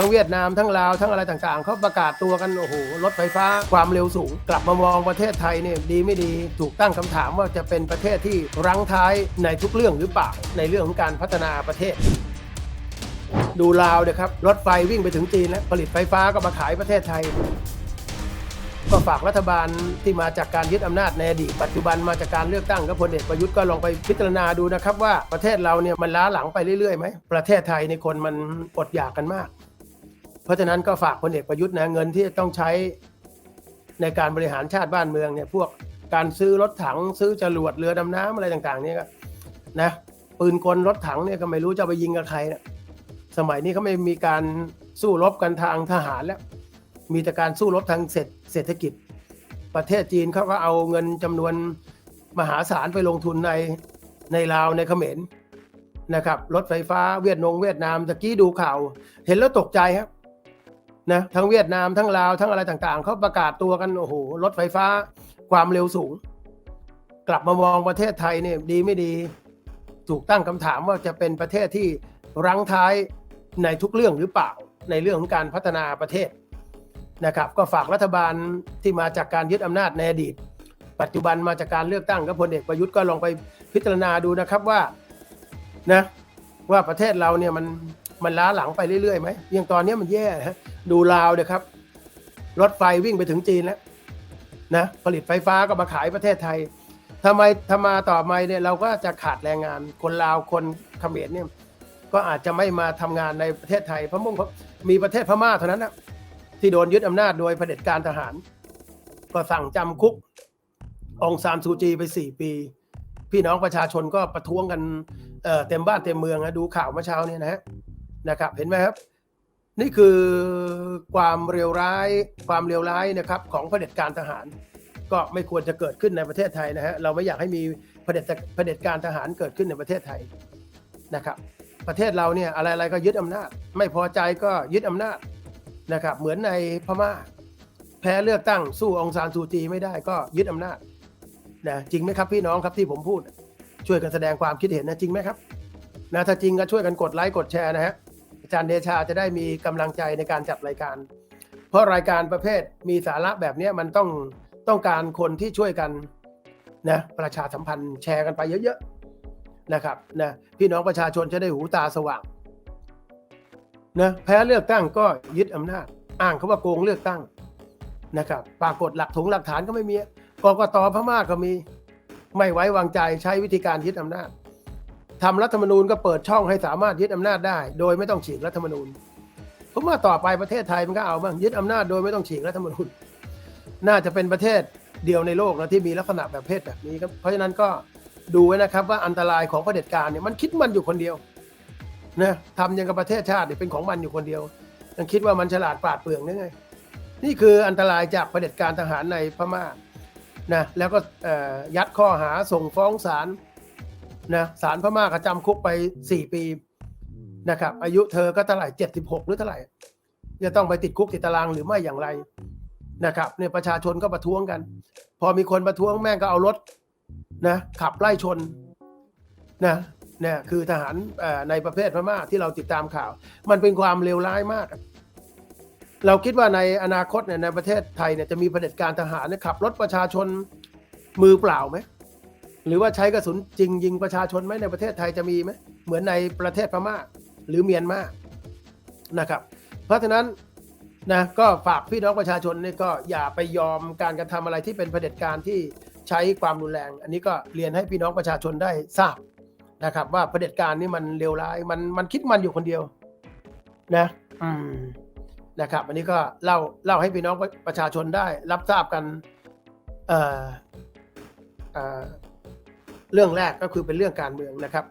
ทั้งเวียดนามทั้งลาวทั้งอะไรต่างๆเขาประกาศตัวกันโอ้โหรถไฟฟ้าความเร็วสูง กลับมามองประเทศไทยเนี่ยดีไม่ดีถูกตั้งคำถามว่าจะเป็นประเทศที่รั้งท้ายในทุกเรื่องหรือเปล่าในเรื่องของการพัฒนาประเทศดูลาวเดี๋ยครับรถไฟวิ่งไปถึงจีนแล้วผลิตไฟฟ้าก็มาขายประเทศไทย ก็ฝากรัฐบาลที่มาจากการยึดอำนาจในอดีตปัจจุบันมาจากการเลือกตั้งก็พลเอกประยุทธ์ก็ลองไปพิจารณาดูนะครับว่าประเทศเราเนี่ยมันล้าหลังไปเรื่อยๆไหมประเทศไทยในคนมันอดอยากกันมาก เพราะฉะนั้นก็ฝากพลเอกประยุทธ์นะเงินที่ต้องใช้ในการบริหารชาติบ้านเมืองเนี่ยพวกการซื้อรถถังซื้อจรวดเรือดำน้ำอะไรต่างๆเนี่ยก็นะปืนกลรถถังเนี่ยก็ไม่รู้จะไปยิงกับใครนะสมัยนี้เขาไม่มีการสู้รบกันทางทหารแล้ว มีแต่การสู้รบทางเศรษฐกิจ ประเทศจีนเขาก็เอาเงินจำนวนมหาศาลไปลงทุนในในลาวในเขมรนะครับรถไฟฟ้าเวียดนงเวียดนามตะกี้ดูข่าว เห็นแล้วตกใจครับ นะทั้งเวียดนามทั้งลาวทั้งอะไรต่างๆเขาประกาศตัวกันโอ้โหรถไฟฟ้าความเร็วสูง กลับมามองประเทศไทยเนี่ยดีไม่ดี ถูกตั้งคำถามว่าจะเป็นประเทศที่รั้งท้ายในทุกเรื่องหรือเปล่าในเรื่องของการพัฒนาประเทศนะครับ ก็ฝากรัฐบาลที่มาจากการยึดอำนาจในอดีต ปัจจุบันมาจากการเลือกตั้งก็พลเอกประยุทธ์ก็ลองไปพิจารณาดูนะครับว่านะว่าประเทศเราเนี่ยมันมันล้าหลังไปเรื่อยๆไหมอย่างตอนนี้มันแย่ฮะ ดูลาวเดี๋ยครับ รถไฟวิ่งไปถึงจีนแล้วนะผลิตไฟฟ้าก็มาขายประเทศไทยทำไมทำมาต่อไปเนี่ยเราก็จะขาดแรงงานคนลาวคนเขมรเนี่ยก็อาจจะไม่มาทำงานในประเทศไทยเพราะมุ่งมีประเทศพม่าเท่านั้นนะที่โดนยึดอำนาจโดยเผด็จการทหาร ก็สั่งจำคุกองซานซูจีไป4ปี พี่น้องประชาชนก็ประท้วงกันเเต็มบ้านเต็มเมืองนะดูข่าวเมื่อเช้านี่นะฮะนะครับ เห็นไหมครับ นี่คือความเร็วร้ายความเร็วร้ายนะครับของเผด็จการทหาร ก็ไม่ควรจะเกิดขึ้นในประเทศไทยนะฮะเราไม่อยากให้มีเผด็จเผด็จการทหารเกิดขึ้นในประเทศไทยนะครับ ประเทศเราเนี่ยอะไรๆก็ยึดอำนาจ ไม่พอใจก็ยึดอำนาจนะครับ เหมือนในพม่า แพ้เลือกตั้งสู้องซานซูจีไม่ได้ก็ยึดอำนาจนะจริงไหมครับพี่น้องครับที่ผมพูด ช่วยกันแสดงความคิดเห็นนะจริงไหมครับนะถ้าจริงก็ช่วยกันกดไลค์กดแชร์นะฮะ อาจารย์เดชาจะได้มีกำลังใจในการจัดรายการ เพราะรายการประเภทมีสาระแบบนี้มันต้องต้องการคนที่ช่วยกันนะประชาสัมพันธ์แชร์กันไปเยอะๆนะครับนะพี่น้องประชาชนจะได้หูตาสว่างนะแพ้เลือกตั้งก็ยึดอำนาจ อ้างเขาว่าโกงเลือกตั้งนะครับปรากฏหลักถงหลักฐานก็ไม่มีกกตพม่าก็มี ไม่ไว้วางใจใช้วิธีการยึดอำนาจ ทำรัฐธรรมนูญก็เปิดช่องให้สามารถยึดอำนาจได้ โดยไม่ต้องฉีกรัฐธรรมนูญผมว่าต่อไปประเทศไทยมันก็เอาบ้างยึดอำนาจโดยไม่ต้องฉีกรัฐธรรมนูญน่าจะเป็นประเทศเดียวในโลกนะที่มีลักษณะแบบเพศแบบนี้ครับเพราะฉะนั้นก็ดูไว้นะครับว่าอันตรายของเผด็จการเนี่ยมันคิดมันอยู่คนเดียวนะทำยังกับประเทศชาติเนี่ยเป็นของมันอยู่คนเดียวยังคิดว่ามันฉลาดปราดเปรื่องได้ไง นี่คืออันตรายจากเผด็จการทหารในพม่านะแล้วก็ยัดข้อหาส่งฟ้องศาล นะศาลพม่าก็จำคุกไป4ปีนะครับ อายุเธอก็เท่าไหร่76หรือเท่าไหร่จะต้องไปติดคุกติดตารางหรือไม่อย่างไรนะครับเนี่ยประชาชนก็ประท้วงกัน พอมีคนประท้วงแม่งก็เอารถนะขับไล่ชนนะเนี่ยคือทหารเอ่อในประเภทพม่าที่เราติดตามข่าว มันเป็นความเลวร้ายมากอะเราคิดว่าในอนาคตเนี่ยในประเทศไทยเนี่ยจะมีเผด็จการทหารเนี่ยขับรถประชาชนมือเปล่าไหม หรือว่าใช้กระสุนจริงยิงประชาชนไหมในประเทศไทยจะมีไหมเหมือนในประเทศพม่าหรือเมียนมานะครับ เพราะฉะนั้นนะก็ฝากพี่น้องประชาชนนี่ก็อย่าไปยอมการกระทำอะไรที่เป็นเผด็จการที่ใช้ความรุนแรง อันนี้ก็เรียนให้พี่น้องประชาชนได้ทราบนะครับ ว่าเผด็จการนี่มันเลวร้ายมันมันคิดมันอยู่คนเดียว นะอืมนะครับ อันนี้ก็เล่าเล่าให้พี่น้องประประชาชนได้ รับทราบกัน เอ่อเอ่อ เรื่องแรกก็คือเป็นเรื่องการเมืองนะครับ